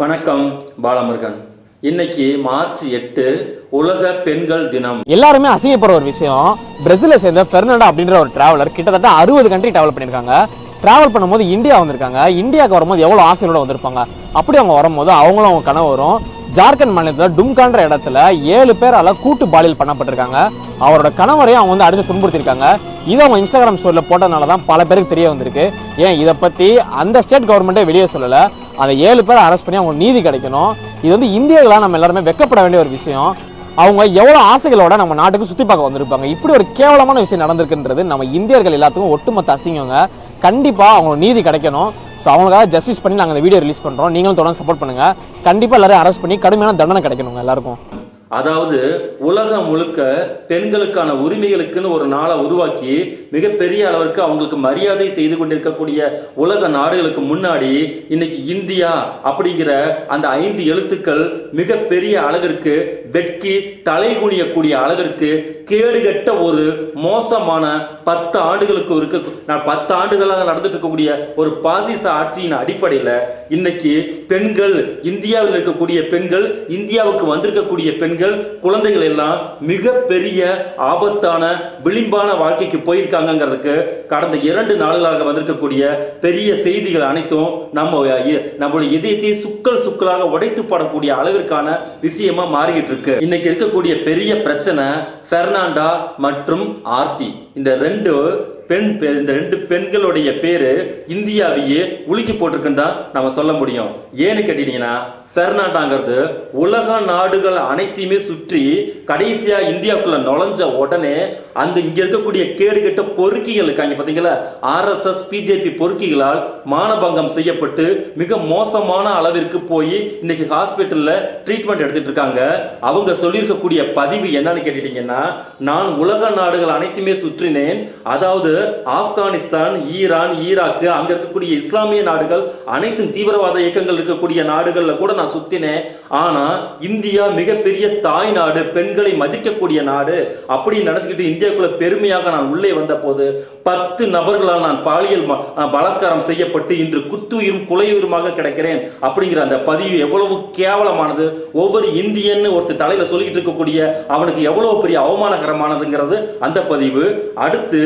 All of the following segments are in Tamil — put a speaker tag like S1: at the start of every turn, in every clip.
S1: வணக்கம் பாலமுருகன். இன்னைக்கு மார்ச் எட்டு உலக பெண்கள் தினம்.
S2: எல்லாருமே அசிங்கப்படுற ஒரு விஷயம். பிரேசிலை சேர்ந்த பெர்னாண்டா அப்படின்ற ஒரு டிராவலர் கிட்டத்தட்ட அறுபது கண்ட்ரி டிராவல் பண்ணியிருக்காங்க. டிராவல் பண்ணும்போது இந்தியா வந்திருக்காங்க. இந்தியாவுக்கு வரும்போது எவ்வளோ ஆசையோட வந்திருப்பாங்க? அப்படி அவங்க வரும்போது அவங்களும் அவங்க கனவு வரும். ஜார்க்கண்ட் மாநிலத்தில் டும்கான்ற இடத்துல ஏழு பேரால கூட்டு பாலியல் பண்ணப்பட்டிருக்காங்க. அவரோட கணவரையும் அவங்க வந்து அடித்து துன்புறுத்திருக்காங்க இது அவங்க இன்ஸ்டாகிராம் ஸ்டோரியில் போட்டதுனால தான் பல பேருக்கு தெரிய வந்திருக்கு. ஏன் இதை பற்றி அந்த ஸ்டேட் கவர்மெண்ட்டே வெளியே சொல்லலை. அந்த ஏழு பேரை அரெஸ்ட் பண்ணி அவங்க நீதி கிடைக்கணும். இது வந்து இந்தியர்களாக நம்ம எல்லாருமே வெக்கப்பட வேண்டிய ஒரு விஷயம். அவங்க எவ்வளோ ஆசைகளோட நம்ம நாட்டுக்கு சுற்றி பார்க்க வந்திருப்பாங்க. இப்படி ஒரு கேவலமான விஷயம் நடந்திருக்குன்றது நம்ம இந்தியர்கள் எல்லாத்துக்கும் ஒட்டுமொத்த அசிங்கங்க. கண்டிப்பாக அவங்களுக்கு நீதி கிடைக்கணும். ஸோ அவங்களுக்காக ஜஸ்டிஸ் பண்ணி நாங்கள் இந்த வீடியோ ரிலீஸ் பண்ணுறோம் நீங்களும் தொடர்ந்து சப்போர்ட் பண்ணுங்கள் கண்டிப்பாக எல்லாரையும் அரெஸ்ட் பண்ணி கடுமையான தண்டனை கிடைக்கணுங்க எல்லாருக்கும்.
S1: அதாவது உலகம் முழுக்க பெண்களுக்கான உரிமைகளுக்குன்னு ஒரு நாளை உருவாக்கி மிகப்பெரிய அளவிற்கு அவங்களுக்கு மரியாதை செய்து கொண்டிருக்கக்கூடிய உலக நாடுகளுக்கு முன்னாடி இன்னைக்கு இந்தியா அப்படிங்கிற அந்த ஐந்து எழுத்துக்கள் மிகப்பெரிய அளவிற்கு வெட்கி தலை குனியக்கூடிய அளவிற்கு கேடுகட்ட ஒரு மோசமான பத்து ஆண்டுகளுக்கு இருக்க நான் பத்து ஆண்டுகளாக நடந்துட்டு இருக்கக்கூடிய ஒரு பாசிச ஆட்சியின் அடிப்படையில் இன்னைக்கு பெண்கள் இந்தியாவில் இருக்கக்கூடிய பெண்கள் இந்தியாவுக்கு வந்திருக்கக்கூடிய பெண்கள் குழந்தைகள் எல்லாம் மிகப்பெரிய ஆபத்தான விளிம்பான வாழ்க்கைக்கு போயிருக்காங்கங்கிறதுக்கு கடந்த இரண்டு நாளுகளாக வந்திருக்கக்கூடிய பெரிய செய்திகள் அனைத்தும் நம்ம நம்மளுடைய இதயத்தை சுக்கல் சுக்கலாக உடைத்து பாடக்கூடிய அளவிற்கான விஷயமா மாறிக்கிட்டு இருக்கு. இன்னைக்கு இருக்கக்கூடிய பெரிய பிரச்சனை பெர்னாண்டா மற்றும் ஆர்த்தி. இந்த ரெண்டு பெண் பெ- இந்த ரெண்டு பெண்களுடைய பேர் இந்தியாவையே உலுக்கி போட்டிருக்குன்னு தான் நம்ம சொல்ல முடியும். ஏன்னு கேட்டீங்கன்னா பெர்னாண்டாங்கிறது உலக நாடுகள் அனைத்தையுமே சுற்றி கடைசியாக இந்தியாவுக்குள்ள நுழைஞ்ச உடனே அந்த இங்கே இருக்கக்கூடிய கேடுகட்ட பொறுக்கிகள் இருக்காங்க பார்த்தீங்களா ஆர்எஸ்எஸ் பிஜேபி பொறுக்கிகளால் மானபங்கம் செய்யப்பட்டு மிக மோசமான அளவிற்கு போய் இன்னைக்கு ஹாஸ்பிட்டலில் ட்ரீட்மெண்ட் எடுத்துட்டு இருக்காங்க. அவங்க சொல்லியிருக்கக்கூடிய பதிவு என்னன்னு கேட்டுட்டீங்கன்னா நான் உலக நாடுகள் அனைத்துமே சுற்றினேன். அதாவது ஆப்கானிஸ்தான் ஈரான் ஈராக்கு அங்க இருக்கக்கூடிய இஸ்லாமிய நாடுகள் அனைத்தும் தீவிரவாத இயக்கங்கள் இருக்கக்கூடிய நாடுகள்ல கூட நான் சுத்தினேன். ஆனா இந்தியா மிகப்பெரிய தாய் நாடு பெண்களை மதிக்கக்கூடிய நாடு அப்படின்னு நினைச்சுக்கிட்டு இந்தியாவுக்குள்ள பெருமையாக நான் உள்ளே வந்த போது பத்து நபர்களால் நான் பாலியல் பலாத்காரம் செய்யப்பட்டு இன்று குத்துயிரும் குலையுயிருமாக கிடைக்கிறேன் அப்படிங்கிற அந்த பதிவு எவ்வளவு கேவலமானது. ஒவ்வொரு இந்தியன்னு ஒருத்தர் தலையில சொல்லிக்கிட்டு இருக்கக்கூடிய அவனுக்கு எவ்வளவு பெரிய அவமானகரமானதுங்கிறது அந்த பதிவு. அடுத்து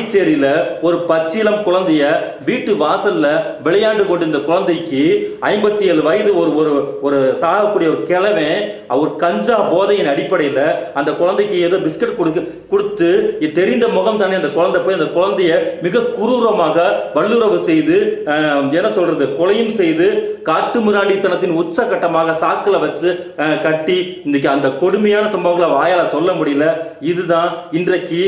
S1: பாண்டிச்சேரியில ஒரு பச்சிலம் குழந்தைய வீட்டு வாசல்ல விளையாண்டு கொண்டிருந்த குழந்தைக்கு ஐம்பத்தி ஏழு வயது ஒரு ஒரு ஒரு சாகக்கூடிய ஒரு கிழவன் அவர் கஞ்சா போதையின் அடிப்படையில் அந்த குழந்தைக்கு ஏதோ பிஸ்கட் கொடுக்க கொடுத்து தெரிந்த முகம் தானே அந்த குழந்தை போய் அந்த குழந்தைய மிக குரூரமாக வல்லுறவு செய்து என்ன சொல்றது கொலையும் செய்து காட்டுமிராண்டித்தனத்தின் உச்சகட்டமாக சாக்குல வச்சு கட்டி இன்னைக்கு அந்த கொடுமையான சம்பவங்களை வாயால சொல்ல முடியல. இதுதான் இன்றைக்கு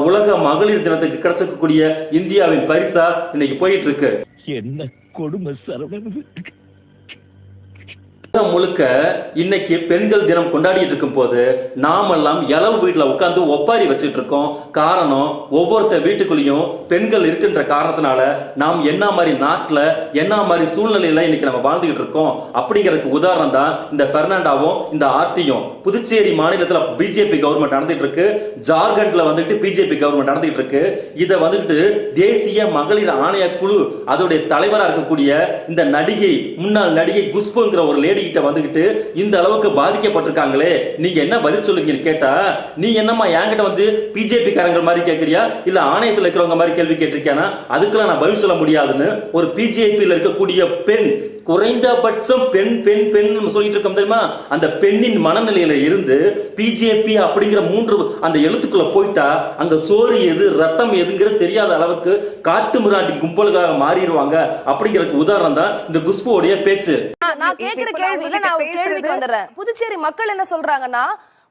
S1: உலக மகளிர் தினத்துக்கு கிடைச்சிருக்கக்கூடிய இந்தியாவின் பரிசா இன்னைக்கு போயிட்டு இருக்கு.
S3: என்ன கொடுமை சரவணன்?
S1: முழுக்க இன்னைக்கு பெண்கள் தினம் கொண்டாடிட்டு இருக்கும் போது நாமெல்லாம் இளவு வீட்டுல உட்காந்து ஒப்பாரி வச்சுட்டு இருக்கோம். காரணம் ஒவ்வொருத்த வீட்டுக்குள்ளேயும் பெண்கள் இருக்கின்ற காரணத்தினால நாம் என்ன மாதிரி நாட்டுல என்ன மாதிரி சூழ்நிலையில இன்னைக்கு நம்ம வாழ்ந்துகிட்டு இருக்கோம். அப்படிங்கிறதுக்கு உதாரணம் தான் இந்த பெர்னாண்டாவும் இந்த ஆர்த்தியும். புதுச்சேரி மாநிலத்துல பிஜேபி கவர்மெண்ட் நடந்துட்டு இருக்கு. ஜார்க்கண்ட்ல வந்துட்டு பிஜேபி கவர்மெண்ட் நடந்துட்டு இருக்கு. இதை வந்துட்டு தேசிய மகளிர் ஆணைய குழு அதோடைய தலைவராக இருக்கக்கூடிய இந்த நடிகை முன்னாள் நடிகை குஷ்புங்கிற ஒரு லேடி கிட்ட வந்துகிட்டு இந்த அளவுக்கு பாதிக்கப்பட்டிருக்காங்களே நீங்க என்ன பதில் சொல்லுங்கன்னு கேட்டா நீ என்னம்மா என்கிட்ட வந்து பிஜேபி காரங்க மாதிரி கேட்குறியா இல்ல ஆணையத்தில் இருக்கிறவங்க மாதிரி கேள்வி கேட்டிருக்கியானா? அதுக்கெல்லாம் நான் பதில் சொல்ல முடியாதுன்னு ஒரு பிஜேபியில் இருக்கக்கூடிய பெண் குறைந்தபட்சம் பெண் பெண் பெண் நம்ம சொல்லிட்டு இருக்கோம் தெரியுமா? அந்த பெண்ணின் மனநிலையில இருந்து பிஜேபி அப்படிங்கிற மூன்று அந்த எழுத்துக்குள்ள போயிட்டா அங்க சோறு எது ரத்தம் எதுங்கிறது தெரியாத அளவுக்கு காட்டு மிராண்டி கும்பலுக்காக மாறிடுவாங்க அப்படிங்கிறதுக்கு உதாரணம் தான் இந்த குஷ்புவோடைய பேச்சு.
S4: நான் கேக்குற கேள்வியில நான் கேள்விக்கு வந்துடுறேன். புதுச்சேரி மக்கள் என்ன சொல்றாங்கன்னா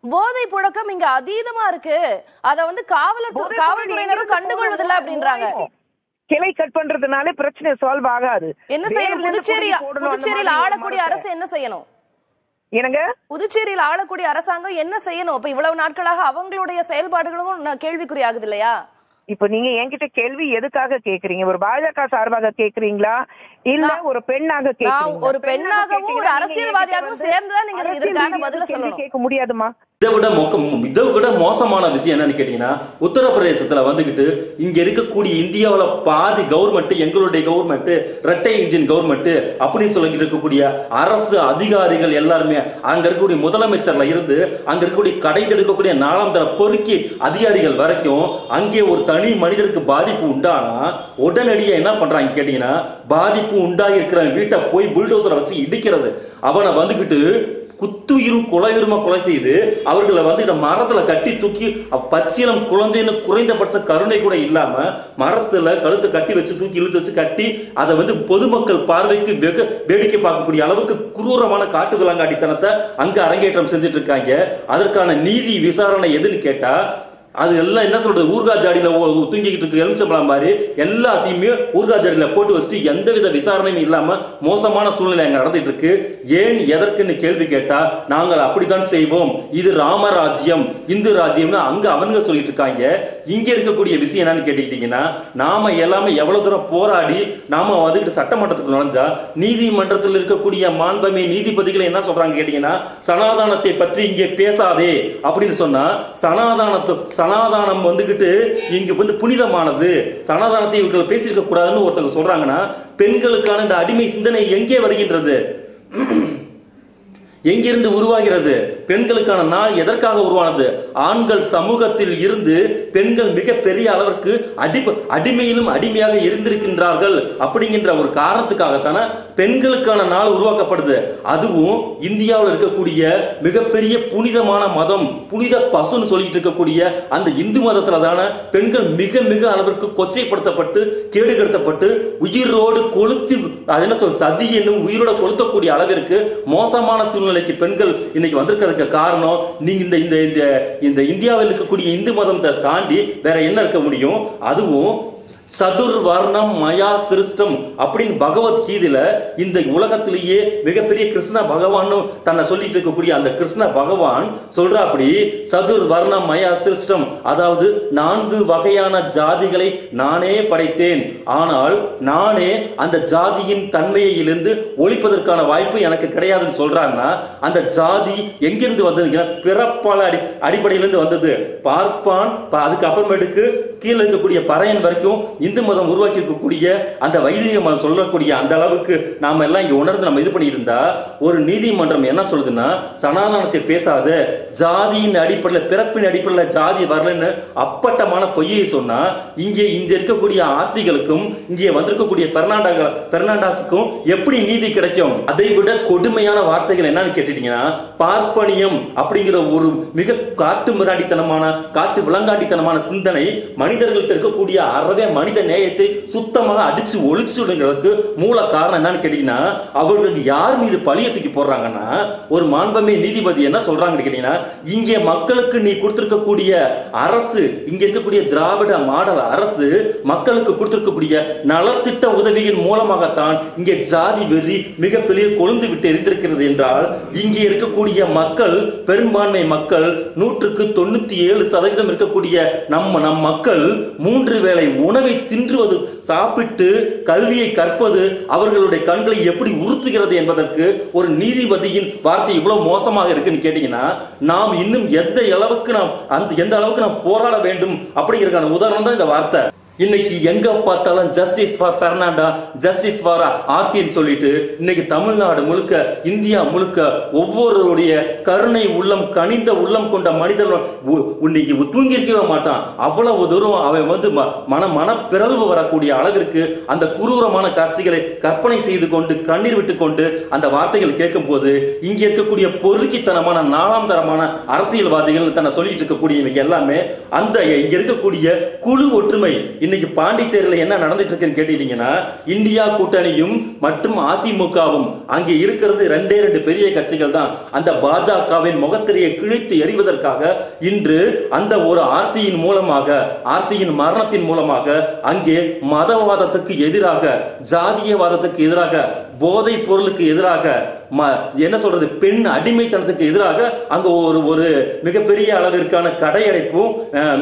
S4: போதை புழக்கம் இங்க அதீதமா இருக்கு. அத வந்து காவலர் காவல்துறையினரும் கண்டுகொள்வதில்லை அப்படின்றாங்க.
S5: கிளை கட் பண்றதுனால பிரச்சனை சால்வ் ஆகாது.
S4: என்ன செய்யணும்? புதுச்சேரி புதுச்சேரியில ஆளக்கூடிய. அரசு என்ன செய்யணும்?
S5: என்னங்க?
S4: புதுச்சேரியில் ஆளக்கூடிய அரசாங்கம் என்ன செய்யணும்? இப்ப இவ்வளவு நாட்களாக அவங்களுடைய செயல்பாடுகளும் கேள்விக்குறி ஆகுது இல்லையா
S5: இப்ப நீங்க என்கிட்ட கேள்வி எதுக்காக கேக்குறீங்க? ஒரு பாஜக சார்பாக கேக்குறீங்களா? இல்ல ஒரு பெண்ணாக கேக்குறீங்க.
S4: ஒரு
S5: பெண்ணாக
S4: பெண்ணாகவும் ஒரு அரசியல்வாதியாகவும் சேர்ந்துதான் நீங்க
S5: ரீதியாக
S4: பதில சொல்லணும்.
S5: கேட்க முடியாதுமா
S1: இதை விட மொக்க இதை விட மோசமான விஷயம் என்னன்னு கேட்டீங்கன்னா உத்தரப்பிரதேசத்தில் வந்துக்கிட்டு இங்கே இருக்கக்கூடிய இந்தியாவில் பாதி கவர்மெண்ட் எங்களுடைய கவர்மெண்ட் ரெட்டை இன்ஜின் கவர்மெண்ட் அப்படின்னு சொல்லிட்டு இருக்கக்கூடிய அரசு அதிகாரிகள் எல்லாருமே அங்கே இருக்கக்கூடிய முதலமைச்சர்ல இருந்து அங்கே இருக்கக்கூடிய கடைந்து இருக்கக்கூடிய நாலாம் தர பொறுக்கி அதிகாரிகள் வரைக்கும் அங்கே ஒரு தனி மனிதருக்கு பாதிப்பு உண்டானா உடனடியாக என்ன பண்ணுறாங்க கேட்டிங்கன்னா பாதிப்பு உண்டாகி இருக்கிற வீட்டை போய் புல்டோசரை வச்சு இடிக்கிறது. அவனை வந்துக்கிட்டு குத்துயிரும் கொலையுருமா கொலை செய்து அவர்களை வந்து இந்த மரத்துல கட்டி தூக்கி அவ் பச்சிலம் குழந்தைன்னு குறைந்தபட்ச கருணை கூட இல்லாம மரத்துல கழுத்தை கட்டி வச்சு தூக்கி இழுத்து வச்சு கட்டி அதை வந்து பொதுமக்கள் பார்வைக்கு வெகு வேடிக்கை பார்க்கக்கூடிய அளவுக்கு குரூரமான காட்டு விலங்காடித்தனத்தை அங்க அரங்கேற்றம் செஞ்சுட்டு இருக்காங்க. அதற்கான நீதி விசாரணை எதுன்னு கேட்டா அது எல்லாம் என்ன சொல்றது? ஊர்கா ஜாடியில ஓ- தூங்கிக்கிட்டு இருக்கு எலுமிச்சம்பழம் மாதிரி எல்லாத்தையுமே ஊர்கா ஜாடியில போட்டு வச்சுட்டு எந்தவித விசாரணையும் இல்லாம மோசமான சூழ்நிலை அங்க நடந்துட்டு இருக்கு. ஏன் எதற்குன்னு கேள்வி கேட்டா நாங்கள் அப்படித்தான் செய்வோம். இது ராமராஜ்யம் இந்து ராஜ்யம்னு அங்க அவனுங்க சொல்லிட்டு இருக்காங்க. இங்க இருக்கக்கூடிய விஷயம் என்னன்னு கேட்டுக்கிட்டீங்கன்னா நாம எல்லாமே எவ்வளவு தூரம் போராடி நாம வந்துட்டு சட்டமன்றத்துக்கு நுழைஞ்சா நீதிமன்றத்தில் இருக்கக்கூடிய மாண்பமை நீதிபதிகளை என்ன சொல்றாங்க கேட்டீங்கன்னா சனாதானத்தை பற்றி இங்கே பேசாதே அப்படின்னு சொன்னா சனாதானத்தை சனாதானம் வந்துக்கிட்டு இங்கே வந்து புனிதமானது. சனாதானத்தை இவர்கள் பேசியிருக்க கூடாதுன்னு ஒருத்தவங்க சொல்றாங்கன்னா பெண்களுக்கான இந்த அடிமை சிந்தனை எங்கே வருகின்றது? எங்கிருந்து உருவாகிறது? பெண்களுக்கான நாள் எதற்காக உருவானது? ஆண்கள் சமூகத்தில் இருந்து பெண்கள் மிகப்பெரிய அளவிற்கு அடி அடிமையிலும் அடிமையாக இருந்திருக்கின்றார்கள் அப்படிங்கின்ற ஒரு காரணத்துக்காகத்தானே பெண்களுக்கான நாள் உருவாக்கப்படுது. அதுவும் இந்தியாவில் இருக்கக்கூடிய மிகப்பெரிய புனிதமான மதம் புனித பசுன்னு சொல்லிட்டு இருக்கக்கூடிய அந்த இந்து மதத்தில் தானே பெண்கள் மிக மிக அளவிற்கு கொச்சைப்படுத்தப்பட்டு கேடுகடுத்தப்பட்டு உயிரோடு கொளுத்தி அது என்ன சொல் சதி என்னும் உயிரோட கொளுத்தக்கூடிய அளவிற்கு மோசமான சூழ்நிலை சூழ்நிலைக்கு பெண்கள் இன்னைக்கு வந்திருக்கிறதுக்கு காரணம் நீங்க இந்த இந்த இந்த இந்த இந்தியாவில் இருக்கக்கூடிய இந்து மதத்தை தாண்டி வேற என்ன இருக்க முடியும்? அதுவும் சதுர் வர்ணம் மயா சிருஷ்டம் அப்படின்னு பகவத்கீதையில இந்த உலகத்திலேயே மிகப்பெரிய கிருஷ்ண பகவான் தன்னை சொல்லிட்டு இருக்கக்கூடிய அந்த கிருஷ்ண பகவான் சொல்றாப்படி சதுர் வர்ணம் மயா சிருஷ்டம். அதாவது நான்கு வகையான ஜாதிகளை நானே படைத்தேன். ஆனால் நானே அந்த ஜாதியின் தன்மையிலிருந்து ஒழிப்பதற்கான வாய்ப்பு எனக்கு கிடையாதுன்னு சொல்றாங்கன்னா அந்த ஜாதி எங்கிருந்து வந்ததுங்க பிறப்பால அடி அடிப்படையிலிருந்து வந்தது. பார்ப்பான் ப- கீழே இருக்கக்கூடிய பறையன் வரைக்கும் இந்து மதம் உருவாக்கி இருக்கக்கூடிய அந்த வைதிக மதம் சொல்லக்கூடிய அந்த அளவுக்கு நாம எல்லாம் இங்க உணர்ந்து நம்ம இது பண்ணிட்டு இருந்தா ஒரு நீதிமன்றம் என்ன சொல்லுதுன்னா சனாதனத்தை பேசாத ஜாதியின் அடிப்படையில் பிறப்பின் அடிப்படையில் ஜாதி வரலன்னு அப்பட்டமான பொய்யை சொன்னா இங்கே இங்க இருக்கக்கூடிய ஆர்த்திகளுக்கும் இங்கே வந்திருக்கக்கூடிய பெர்னாண்டா பெர்னாண்டாஸுக்கும் எப்படி நீதி கிடைக்கும்? அதை விட கொடுமையான வார்த்தைகள் என்னன்னு கேட்டுட்டீங்கன்னா பார்ப்பனியம் அப்படிங்கிற ஒரு மிக காட்டு மிராண்டித்தனமான காட்டு விலங்காட்டித்தனமான சிந்தனை மனிதர்கள்ட்ட இருக்கக்கூடிய அறவே மனித நேயத்தை சுத்தமாக அடிச்சு ஒழிச்சுடுங்களுக்கு மூல காரணம் என்னன்னு கேட்டீங்கன்னா அவர்களுக்கு யார் மீது பழிய தூக்கி போடுறாங்கன்னா ஒரு மாண்பமே நீதிபதி என்ன சொல்றாங்கன்னு கேட்டீங்கன்னா இங்கே மக்களுக்கு நீ கொடுத்திருக்கக்கூடிய அரசு இங்க இருக்கக்கூடிய திராவிட மாடல் அரசு மக்களுக்கு கொடுத்திருக்கக்கூடிய நலத்திட்ட உதவியின் மூலமாகத்தான் இங்கே ஜாதி வெறி மிகப்பெரிய கொழுந்து விட்டு எரிந்திருக்கிறது என்றால் இங்கே இருக்கக்கூடிய மக்கள் பெரும்பான்மை மக்கள் நூற்றுக்கு தொண்ணூத்தி ஏழு சதவீதம் இருக்கக்கூடிய நம்ம நம் மக்கள் மூன்று வேளை உணவை தின்றுவது சாப்பிட்டு கல்வியை கற்பது அவர்களுடைய கண்களை எப்படி உறுத்துகிறது என்பதற்கு ஒரு நீதிபதியின் வார்த்தை இவ்வளவு மோசமாக இருக்குன்னு கேட்டீங்கன்னா நாம் இன்னும் எந்த அளவுக்கு நாம் அந்த எந்த அளவுக்கு நாம் போராட வேண்டும் அப்படிங்கிறதுக்கான உதாரணம் தான் இந்த வார்த்தை. இன்னைக்கு எங்க பார்த்தாலும் justice for Fernanda justice for ஆர்த்தின்னு சொல்லிட்டு இன்னைக்கு தமிழ்நாடு முழுக்க இந்தியா முழுக்க ஒவ்வொருடைய கருணை உள்ளம் கனிந்த உள்ளம் கொண்ட மனிதன் இன்னைக்கு தூங்கி இருக்கவே மாட்டான். அவ்வளவு தூரம் அவன் வந்து மன மனப்பிறழ்வு வரக்கூடிய அளவிற்கு அந்த குரூரமான காட்சிகளை கற்பனை செய்து கொண்டு கண்ணீர் விட்டு கொண்டு அந்த வார்த்தைகள் கேட்கும் போது இங்க இருக்கக்கூடிய பொறுக்கித்தனமான நாலாம் தரமான அரசியல்வாதிகள் தன்னை சொல்லிட்டு இருக்கக்கூடியவங்க எல்லாமே அந்த இங்க இருக்கக்கூடிய குழு ஒற்றுமை இன்னைக்கு பாண்டிச்சேரியில் என்ன நடந்துட்டு இருக்குன்னு கேட்டீங்கன்னா இந்தியா கூட்டணியும் மற்றும் அதிமுகவும் அங்கே இருக்கிறது ரெண்டே ரெண்டு பெரிய கட்சிகள் தான். அந்த பாஜகவின் முகத்திரையை கிழித்து எறிவதற்காக இன்று அந்த ஒரு ஆர்த்தியின் மூலமாக ஆர்த்தியின் மரணத்தின் மூலமாக அங்கே மதவாதத்துக்கு எதிராக ஜாதியவாதத்துக்கு எதிராக போதைப் பொருளுக்கு எதிராக என்ன சொல்றது பெண் அடிமைத்தனத்துக்கு எதிராக அங்க ஒரு ஒரு மிகப்பெரிய அளவிற்கான கடையடைப்பும்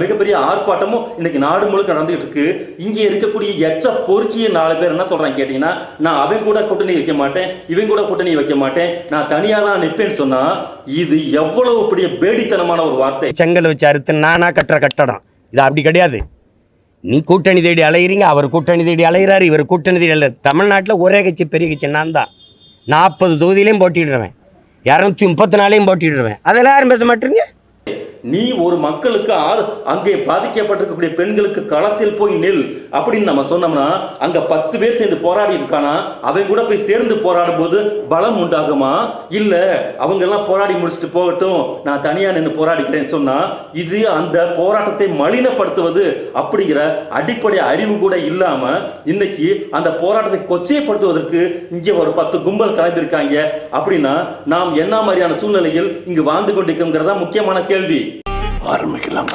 S1: மிகப்பெரிய ஆர்ப்பாட்டமும் இன்னைக்கு நாடு முழுக்க நடந்துகிட்டு இருக்கு. இங்க இருக்கக்கூடிய எச்ச பொறுக்கிய நாலு பேர் என்ன சொல்றாங்க கேட்டீங்கன்னா நான் அவன் கூட கூட்டணி வைக்க மாட்டேன் இவன் கூட கூட்டணி வைக்க மாட்டேன் நான் தனியா தான் நிற்பேன்னு சொன்னா இது எவ்வளவு பெரிய பேடித்தனமான ஒரு வார்த்தை.
S6: செங்கல் வச்சு அறுத்து நானா கட்டுற கட்டடம். இது அப்படி கிடையாது. நீ கூட்டணி தேடி அலையிறீங்க அவர் கூட்டணி தேடி அலையிறாரு இவர் கூட்டணி தேடி அலை. தமிழ்நாட்டில் ஒரே கட்சி பெரிய கட்சி நான் தான். நாற்பது தொகுதியிலையும் போட்டிடுறேன் இரநூத்தி முப்பத்தி நாலையும் போட்டிடுறேன் அதெல்லாம் யாரும் பேச மாட்டீங்க?
S1: நீ ஒரு மக்களுக்கு ஆறு அங்கே பாதிக்கப்பட்டிருக்கக்கூடிய பெண்களுக்கு களத்தில் போய் நில். அப்படின்னு நம்ம சொன்னோம்னா அங்க பத்து பேர் சேர்ந்து போராடி இருக்கானா? அவன் கூட போய் சேர்ந்து போராடும் போது பலம் உண்டாகுமா? இல்ல அவங்க எல்லாம் போராடி முடிச்சுட்டு போகட்டும். நான் தனியா நின்று போராடிக்கிறேன்னு சொன்னா இது அந்த போராட்டத்தை மலினப்படுத்துவது அப்படிங்கிற அடிப்படை அறிவு கூட இல்லாம இன்னைக்கு அந்த போராட்டத்தை கொச்சைப்படுத்துவதற்கு இங்கே ஒரு பத்து கும்பல் கிளம்பியிருக்காங்க. அப்படின்னா நாம் என்ன மாதிரியான சூழ்நிலையில் இங்கு வாழ்ந்து கொண்டிருக்கிறோங்கிறதா முக்கியமான கேள்வி.
S3: ஆரம்பிக்கலாம்